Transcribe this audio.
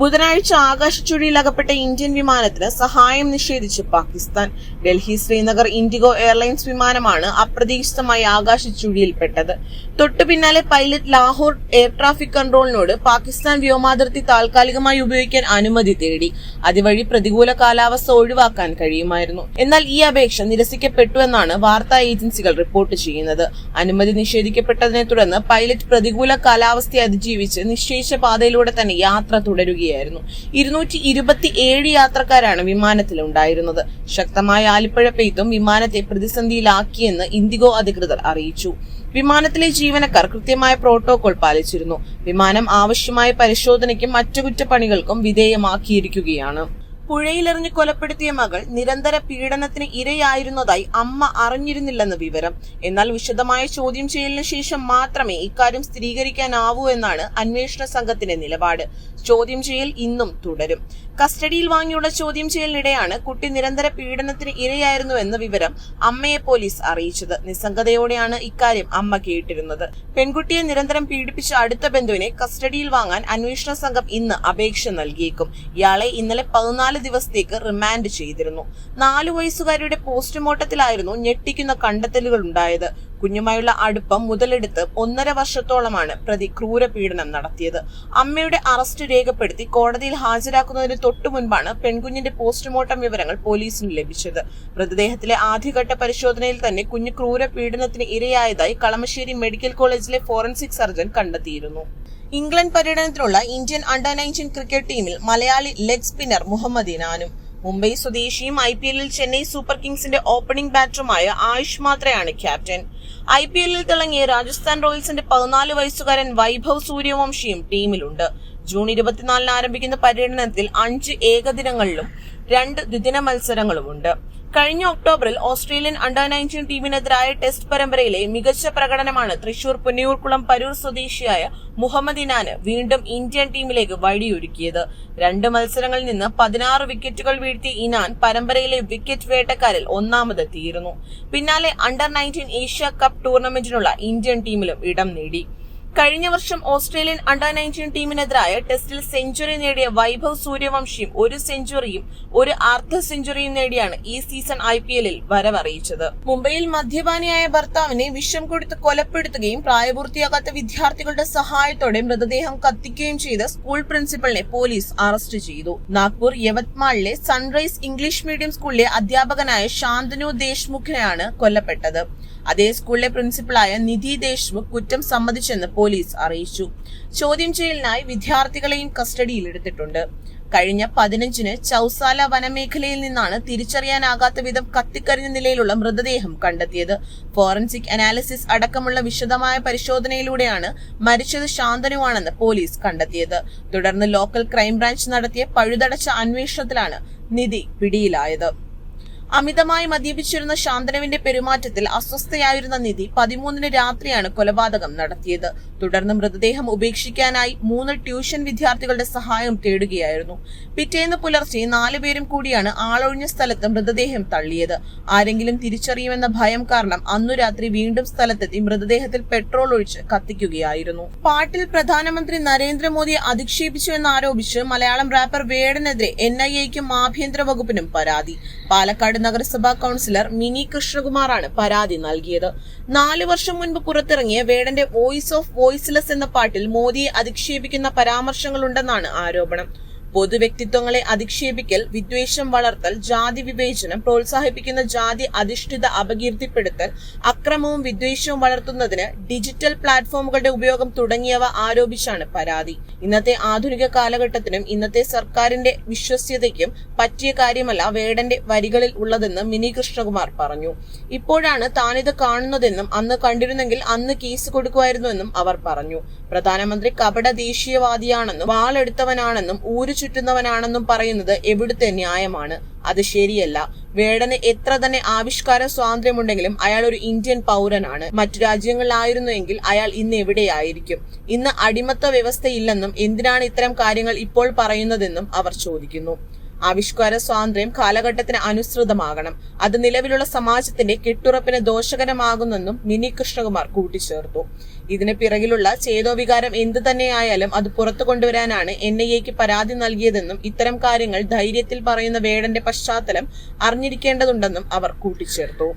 ബുധനാഴ്ച ആകാശച്ചുഴിയിൽ അകപ്പെട്ട ഇന്ത്യൻ വിമാനത്തിന് സഹായം നിഷേധിച്ച് പാകിസ്ഥാൻ. ഡൽഹി ശ്രീനഗർ ഇൻഡിഗോ എയർലൈൻസ് വിമാനമാണ് അപ്രതീക്ഷിതമായി ആകാശച്ചുഴിയിൽപ്പെട്ടത് തൊട്ടു പിന്നാലെ പൈലറ്റ് ലാഹോർ എയർ ട്രാഫിക് കൺട്രോളിനോട് പാകിസ്ഥാൻ വ്യോമാതിർത്തി താൽക്കാലികമായി ഉപയോഗിക്കാൻ അനുമതി തേടി. അതുവഴി പ്രതികൂല കാലാവസ്ഥ ഒഴിവാക്കാൻ കഴിയുമായിരുന്നു. എന്നാൽ ഈ അപേക്ഷ നിരസിക്കപ്പെട്ടുവെന്നാണ് വാർത്താ ഏജൻസികൾ റിപ്പോർട്ട് ചെയ്യുന്നത്. അനുമതി നിഷേധിക്കപ്പെട്ടതിനെ തുടർന്ന് പൈലറ്റ് പ്രതികൂല കാലാവസ്ഥയെ അതിജീവിച്ച് നിശ്ചയിച്ച പാതയിലൂടെ തന്നെ യാത്ര തുടരുകയായിരുന്നു. ഇരുന്നൂറ്റി ഇരുപത്തി ഏഴ് യാത്രക്കാരാണ് വിമാനത്തിലുണ്ടായിരുന്നത്. ശക്തമായ ആലിപ്പഴ പെയ്ത്തും വിമാനത്തെ പ്രതിസന്ധിയിലാക്കിയെന്ന് ഇൻഡിഗോ അധികൃതർ അറിയിച്ചു. വിമാനത്തിലെ ജീവനക്കാർ കൃത്യമായ പ്രോട്ടോകോൾ പാലിച്ചിരുന്നു. വിമാനം ആവശ്യമായ പരിശോധനയ്ക്കും അറ്റകുറ്റപ്പണികൾക്കും വിധേയമാക്കിയിരിക്കുകയാണ്. പുഴയിലെറിഞ്ഞ് കൊലപ്പെടുത്തിയ മകൾ നിരന്തര പീഡനത്തിന് ഇരയായിരുന്നതായി അമ്മ അറിഞ്ഞിരുന്നില്ലെന്ന് വിവരം. എന്നാൽ വിശദമായ ചോദ്യം ചെയ്യലിന് ശേഷം മാത്രമേ ഇക്കാര്യം സ്ഥിരീകരിക്കാനാവൂ എന്നാണ് അന്വേഷണ സംഘത്തിന്റെ നിലപാട്. ചോദ്യം ചെയ്യൽ ഇന്നും തുടരും. കസ്റ്റഡിയിൽ വാങ്ങിയുള്ള ചോദ്യം ചെയ്യലിനിടെയാണ് കുട്ടി നിരന്തര പീഡനത്തിന് ഇരയായിരുന്നുവെന്ന വിവരം അമ്മയെ പോലീസ് അറിയിച്ചത്. നിസ്സംഗതയോടെയാണ് ഇക്കാര്യം അമ്മ കേട്ടിരുന്നത്. പെൺകുട്ടിയെ നിരന്തരം പീഡിപ്പിച്ച അടുത്ത ബന്ധുവിനെ കസ്റ്റഡിയിൽ വാങ്ങാൻ അന്വേഷണ സംഘം ഇന്ന് അപേക്ഷ നൽകിയേക്കും. ഇയാളെ ഇന്നലെ പതിനാല് ദിവസത്തേക്ക് റിമാൻഡ് ചെയ്തിരുന്നു. നാലു വയസ്സുകാരിയുടെ പോസ്റ്റ്മോർട്ടത്തിലായിരുന്നു ഞെട്ടിക്കുന്ന കണ്ടെത്തലുകൾ ഉണ്ടായത്. കുഞ്ഞുമായുള്ള അടുപ്പം മുതലെടുത്ത് ഒന്നര വർഷത്തോളമാണ് പ്രതി ക്രൂരപീഡനം നടത്തിയത്. അമ്മയുടെ അറസ്റ്റ് രേഖപ്പെടുത്തി കോടതിയിൽ ഹാജരാക്കുന്നതിന് തൊട്ടു മുൻപാണ് പെൺകുഞ്ഞിന്റെ പോസ്റ്റ്മോർട്ടം വിവരങ്ങൾ പോലീസിന് ലഭിച്ചത്. മൃതദേഹത്തിലെ ആദ്യഘട്ട പരിശോധനയിൽ തന്നെ കുഞ്ഞ് ക്രൂരപീഡനത്തിന് ഇരയായതായി കളമശ്ശേരി മെഡിക്കൽ കോളേജിലെ ഫോറൻസിക് സർജൻ കണ്ടെത്തിയിരുന്നു. ഇംഗ്ലണ്ട് പര്യടനത്തിലുള്ള ഇന്ത്യൻ അണ്ടർ നയന്റീൻ ക്രിക്കറ്റ് ടീമിൽ മലയാളി ലെഗ് സ്പിന്നർ മുഹമ്മദ് ഇനാനും. മുംബൈ സ്വദേശിയും ഐ പി എല്ലിൽ ചെന്നൈ സൂപ്പർ കിങ്സിന്റെ ഓപ്പണിംഗ് ബാറ്ററുമായ ആയുഷ് മാത്രയാണ് ക്യാപ്റ്റൻ. ഐ പി എല്ലിൽ തിളങ്ങിയ രാജസ്ഥാൻ റോയൽസിന്റെ പതിനാല് വയസ്സുകാരൻ വൈഭവ് സൂര്യവംശിയും ടീമിലുണ്ട്. ജൂൺ ഇരുപത്തിനാലിന് ആരംഭിക്കുന്ന പര്യടനത്തിൽ അഞ്ച് ഏകദിനങ്ങളിലും രണ്ട് ദ്വിദിന മത്സരങ്ങളുമുണ്ട്. കഴിഞ്ഞ ഒക്ടോബറിൽ ഓസ്ട്രേലിയൻ അണ്ടർ നയന്റീൻ ടീമിനെതിരായ ടെസ്റ്റ് പരമ്പരയിലെ മികച്ച പ്രകടനമാണ് തൃശൂർ പുന്നിയൂർക്കുളം പരൂർ സ്വദേശിയായ മുഹമ്മദ് ഇനാന് വീണ്ടും ഇന്ത്യൻ ടീമിലേക്ക് വഴിയൊരുക്കിയത്. രണ്ട് മത്സരങ്ങളിൽ നിന്ന് പതിനാറ് വിക്കറ്റുകൾ വീഴ്ത്തി ഇനാൻ പരമ്പരയിലെ വിക്കറ്റ് വേട്ടക്കാരിൽ ഒന്നാമതെത്തിയിരുന്നു. പിന്നാലെ അണ്ടർ നയന്റീൻ ഏഷ്യ കപ്പ് ടൂർണമെന്റിനുള്ള ഇന്ത്യൻ ടീമിലും ഇടം നേടി. കഴിഞ്ഞ വർഷം ഓസ്ട്രേലിയൻ അണ്ടർ നയന്റീൻ ടീമിനെതിരായ ടെസ്റ്റിൽ സെഞ്ചുറി നേടിയ വൈഭവ് സൂര്യവംശിയും ഒരു സെഞ്ചുറിയും ഒരു അർദ്ധ സെഞ്ചുറിയും നേടിയാണ് ഈ സീസൺ ഐ പി എല്ലിൽ വരവറിയിച്ചത്. മുംബൈയിൽ മദ്യപാനിയായ ഭർത്താവിനെ വിഷം കൊടുത്ത് കൊലപ്പെടുത്തുകയും പ്രായപൂർത്തിയാകാത്ത വിദ്യാർത്ഥികളുടെ സഹായത്തോടെ മൃതദേഹം കത്തിക്കുകയും ചെയ്ത സ്കൂൾ പ്രിൻസിപ്പലിനെ പോലീസ് അറസ്റ്റ് ചെയ്തു. നാഗ്പൂർ യവത്മാളിലെ സൺറൈസ് ഇംഗ്ലീഷ് മീഡിയം സ്കൂളിലെ അധ്യാപകനായ ശാന്തനു ദേശ്മുഖിനെയാണ് കൊല്ലപ്പെട്ടത്. അതേ സ്കൂളിലെ പ്രിൻസിപ്പളായ നിധി ദേശ്മുഖ് കുറ്റം സമ്മതിച്ചെന്ന് പോലീസ് അറിയിച്ചു. ചോദ്യം ചെയ്യലിനായി വിദ്യാർത്ഥികളെയും കസ്റ്റഡിയിലെടുത്തിട്ടുണ്ട് കഴിഞ്ഞ പതിനഞ്ചിന് ചൌസാല വനമേഖലയിൽ നിന്നാണ് തിരിച്ചറിയാനാകാത്ത വിധം കത്തിക്കരിഞ്ഞ നിലയിലുള്ള മൃതദേഹം കണ്ടെത്തിയത്. ഫോറൻസിക് അനാലിസിസ് അടക്കമുള്ള വിശദമായ പരിശോധനയിലൂടെയാണ് മരിച്ചത് ശാന്തനുവാണെന്ന് പോലീസ് കണ്ടെത്തിയത്. തുടർന്ന് ലോക്കൽ ക്രൈംബ്രാഞ്ച് നടത്തിയ പഴുതടച്ച അന്വേഷണത്തിലാണ് നിധി പിടിയിലായത്. അമിതമായി മദ്യപിച്ചിരുന്ന ശാന്തനവിന്റെ പെരുമാറ്റത്തിൽ അസ്വസ്ഥയായിരുന്ന നിധി പതിമൂന്നിന് രാത്രിയാണ് കൊലപാതകം നടത്തിയത്. തുടർന്ന് മൃതദേഹം ഉപേക്ഷിക്കാനായി മൂന്ന് ട്യൂഷൻ വിദ്യാർത്ഥികളുടെ സഹായം തേടുകയായിരുന്നു. പിറ്റേന്ന് പുലർച്ചെ നാലുപേരും കൂടിയാണ് ആളൊഴിഞ്ഞ സ്ഥലത്ത് മൃതദേഹം തള്ളിയത്. ആരെങ്കിലും തിരിച്ചറിയുമെന്ന ഭയം കാരണം അന്നു രാത്രി വീണ്ടും സ്ഥലത്തെത്തി മൃതദേഹത്തിൽ പെട്രോൾ ഒഴിച്ച് കത്തിക്കുകയായിരുന്നു. പാട്ടിൽ പ്രധാനമന്ത്രി നരേന്ദ്രമോദിയെ അധിക്ഷേപിച്ചു എന്നാരോപിച്ച് മലയാളം റാപ്പർ വേടനെതിരെ എൻ ഐ എക്കും ആഭ്യന്തര വകുപ്പിനും പരാതി. പാലക്കാട് നഗരസഭാ കൌൺസിലർ മിനി കൃഷ്ണകുമാറാണ് പരാതി നൽകിയത്. നാലു വർഷം മുൻപ് പുറത്തിറങ്ങിയ വേടന്റെ വോയിസ് ഓഫ് വോയിസ്ലെസ് എന്ന പാട്ടിൽ മോദിയെ അധിക്ഷേപിക്കുന്ന പരാമർശങ്ങളുണ്ടെന്നാണ് ആരോപണം. പൊതുവ്യക്തിത്വങ്ങളെ അധിക്ഷേപിക്കൽ വിദ്വേഷം വളർത്തൽ ജാതി വിവേചനം പ്രോത്സാഹിപ്പിക്കുന്ന ജാതി അധിഷ്ഠിത അപകീർത്തിപ്പെടുത്തൽ അക്രമവും വിദ്വേഷവും വളർത്തുന്നതിന് ഡിജിറ്റൽ പ്ലാറ്റ്ഫോമുകളുടെ ഉപയോഗം തുടങ്ങിയവ ആരോപിച്ചാണ് പരാതി. ഇന്നത്തെ ആധുനിക കാലഘട്ടത്തിനും ഇന്നത്തെ സർക്കാരിന്റെ വിശ്വസ്യതയ്ക്കും പറ്റിയ കാര്യമല്ല വേടന്റെ വരികളിൽ ഉള്ളതെന്ന് മിനി കൃഷ്ണകുമാർ പറഞ്ഞു. ഇപ്പോഴാണ് താനിത് കാണുന്നതെന്നും അന്ന് കണ്ടിരുന്നെങ്കിൽ അന്ന് കേസ് കൊടുക്കുമായിരുന്നുവെന്നും അവർ പറഞ്ഞു. പ്രധാനമന്ത്രി കപട ദേശീയവാദിയാണെന്നും വാളെടുത്തവനാണെന്നും ഊരു ചുറ്റുന്നവനാണെന്നും പറയുന്നത് എവിടുത്തെ ന്യായമാണ്? അത് ശരിയല്ല. വേടന് എത്ര തന്നെ ആവിഷ്കാര സ്വാതന്ത്ര്യമുണ്ടെങ്കിലും അയാൾ ഒരു ഇന്ത്യൻ പൗരനാണ്. മറ്റു രാജ്യങ്ങളിലായിരുന്നുവെങ്കിൽ അയാൾ ഇന്ന് എവിടെയായിരിക്കും? ഇന്ന് അടിമത്ത വ്യവസ്ഥയില്ലെന്നും എന്തിനാണ് ഇത്തരം കാര്യങ്ങൾ ഇപ്പോൾ പറയുന്നതെന്നും അവർ ചോദിക്കുന്നു. ആവിഷ്കാര സ്വാതന്ത്ര്യം കാലഘട്ടത്തിന് അനുസൃതമാകണം. അത് നിലവിലുള്ള സമാജത്തിന്റെ കെട്ടുറപ്പിന് ദോഷകരമാകുന്നെന്നും മിനി കൃഷ്ണകുമാർ കൂട്ടിച്ചേർത്തു. ഇതിന് പിറകിലുള്ള ചേതോവികാരം എന്തു തന്നെയായാലും അത് പുറത്തു കൊണ്ടുവരാനാണ് എൻ ഐ എക്ക് പരാതി നൽകിയതെന്നും ഇത്തരം കാര്യങ്ങൾ ധൈര്യത്തിൽ പറയുന്ന വേടന്റെ പശ്ചാത്തലം അറിഞ്ഞിരിക്കേണ്ടതുണ്ടെന്നും അവർ കൂട്ടിച്ചേർത്തു.